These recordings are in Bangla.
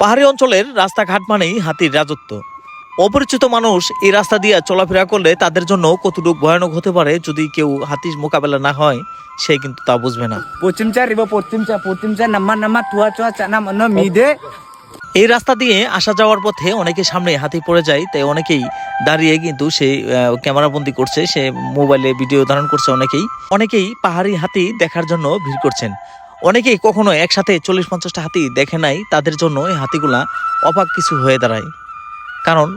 পাহাড়ি অঞ্চলের রাস্তাঘাট মানেই হাতির রাজত্ব। অপরিচিত মানুষ এই রাস্তা দিয়ে চলাফেরা করলে তাদের জন্য কতটুকু ভয়ানক হতে পারে যদি কেউ হাতির মোকাবেলা না হয় সে কিন্তু তা বুঝবে না। tua cak nama no mide. এই রাস্তা দিয়ে আসা যাওয়ার পথে অনেকে সামনে হাতি পড়ে যায় তাই অনেকেই দাঁড়িয়ে কিন্তু সেই ক্যামেরা বন্দি করছে সে মোবাইলে ভিডিও ধারণ করছে অনেকেই। অনেকেই পাহাড়ি হাতি দেখার জন্য ভিড় করছেন। অনেকেই কখনো একসাথে চল্লিশ পঞ্চাশটা হাতি দেখে নাই, তাদের জন্য এই হাতিগুলা অবাক কিছু হয়ে দাঁড়ায়। কারণ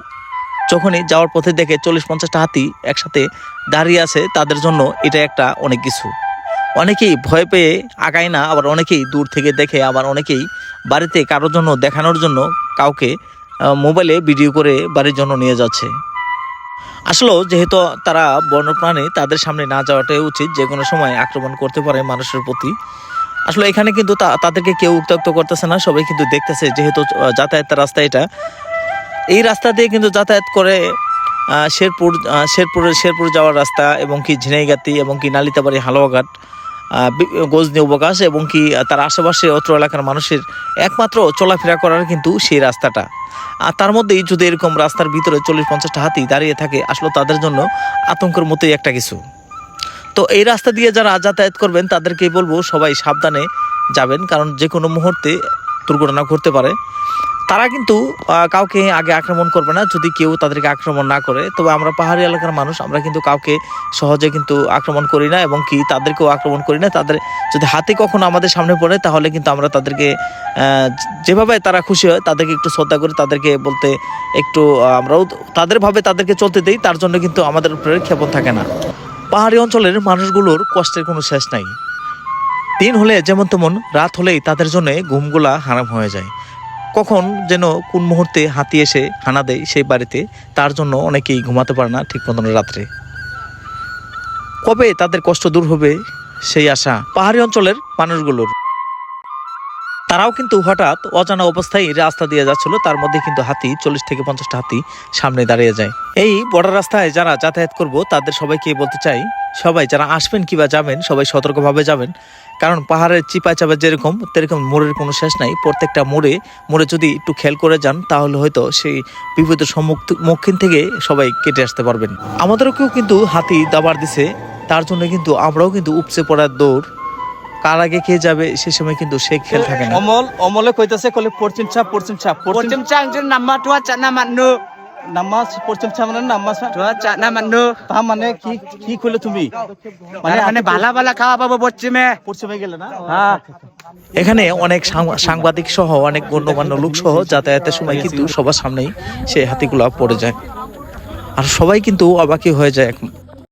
যখনই যাওয়ার পথে দেখে চল্লিশ পঞ্চাশটা হাতি একসাথে দাঁড়িয়ে আছে, তাদের জন্য এটা একটা অনেক কিছু। অনেকেই ভয় পেয়ে আগায় না, আবার অনেকেই দূর থেকে দেখে, আবার অনেকেই বাড়িতে কারোর জন্য দেখানোর জন্য কাউকে মোবাইলে ভিডিও করে বাড়ির জন্য নিয়ে যাচ্ছে। আসলেও যেহেতু তারা বন্যপ্রাণী, তাদের সামনে না যাওয়াটাই উচিত যে কোনো সময় আক্রমণ করতে পারে মানুষের প্রতি। আসলে এখানে কিন্তু তাদেরকে কেউ উত্তক্ত করতেছে না, সবাই কিন্তু দেখতেছে যেহেতু যাতায়াতের রাস্তা এটা। এই রাস্তা দিয়ে কিন্তু যাতায়াত করে শেরপুর শেরপুরের শেরপুর যাওয়ার রাস্তা এবং কি ঝিনাইগাতি এবং কি নালিতাবাড়ি, হালুয়াঘাট গজনি অবকাশ এবং কি তার আশেপাশে অত্র এলাকার মানুষের একমাত্র চলাফেরা করার কিন্তু সেই রাস্তাটা। আর তার মধ্যেই যদি এরকম রাস্তার ভিতরে চল্লিশ পঞ্চাশটা হাতি দাঁড়িয়ে থাকে, আসলে তাদের জন্য আতঙ্কের মতোই একটা কিছু। তো এই রাস্তা দিয়ে যারা যাতায়াত করবেন, তাদেরকেই বলব সবাই সাবধানে যাবেন, কারণ যে কোনো মুহূর্তে দুর্ঘটনা ঘটতে পারে। তারা কিন্তু কাউকে আগে আক্রমণ করবে না, যদি কেউ তাদেরকে আক্রমণ না করে। তবে আমরা পাহাড়ি এলাকার মানুষ, আমরা কিন্তু কাউকে সহজে কিন্তু আক্রমণ করি না, এবং কি তাদেরকেও আক্রমণ করি না। তাদের যদি হাতে কখনো আমাদের সামনে পড়ে, তাহলে কিন্তু আমরা তাদেরকে যেভাবে তারা খুশি হয়, তাদেরকে একটু শ্রদ্ধা করে তাদেরকে বলতে একটু আমরাও তাদেরভাবে তাদেরকে চলতে দেই, তার জন্য কিন্তু আমাদের উপরে ক্ষেপণ থাকে না। পাহাড়ি অঞ্চলের মানুষগুলোর কষ্টের কোনো শেষ নাই। দিন হলে যেমন তেমন, রাত হলেই তাদের জন্য ঘুমগুলা হারাম হয়ে যায়। কখন যেন কোন মুহূর্তে হাতি এসে হানা দেয় সেই বাড়িতে, তার জন্য অনেকেই ঘুমাতে পারে না ঠিক মতন রাত্রে। কবে তাদের কষ্ট দূর হবে সেই আশা পাহাড়ি অঞ্চলের মানুষগুলোর। তারাও কিন্তু হঠাৎ অজানা অবস্থায় রাস্তা দিয়ে যাচ্ছিল, তার মধ্যে কিন্তু হাতি, চল্লিশ থেকে পঞ্চাশটা হাতি সামনে দাঁড়িয়ে যায়। এই বড় রাস্তায় যারা যাতায়াত করব, তাদের সবাইকে বলতে চাই, সবাই যারা আসবেন কিবা যাবেন, সবাই সতর্কভাবে যাবেন। কারণ পাহাড়ের চিপা চাপা যেরকম, তেরকম মোড়ের কোনো শেষ নাই। প্রত্যেকটা মোড়ে মোড়ে যদি একটু খেয়াল করে যান, তাহলে হয়তো সেই বিপদের সম্মুখীন থেকে সবাই কেটে আসতে পারবেন। আমাদেরকেও কিন্তু হাতি দাবার দিছে, তার জন্য কিন্তু আমরাও কিন্তু উপচে পড়ার দৌড় কার আগে কে যাবে সে সময় কিন্তু সে খেয়াল থাকে না অমল অমলে কইতাছে কলে পশ্চিম পশ্চিম পশ্চিম nama no. নামাজ পশ্চিম মানে নামাজ no. তা মানে কি কি কইলে তুমি Mana mana bala bala kawa baba pucime. পশ্চিমে গেলে না Ha. এখানে অনেক সাংবাদিক সহ অনেক গণ্যমান্য লোক সহ যাতায়াতের সময় কিন্তু সবার সামনেই সেই হাতিগুলা পড়ে যায় আর সবাই কিন্তু অবাকি হয়ে যায় এক-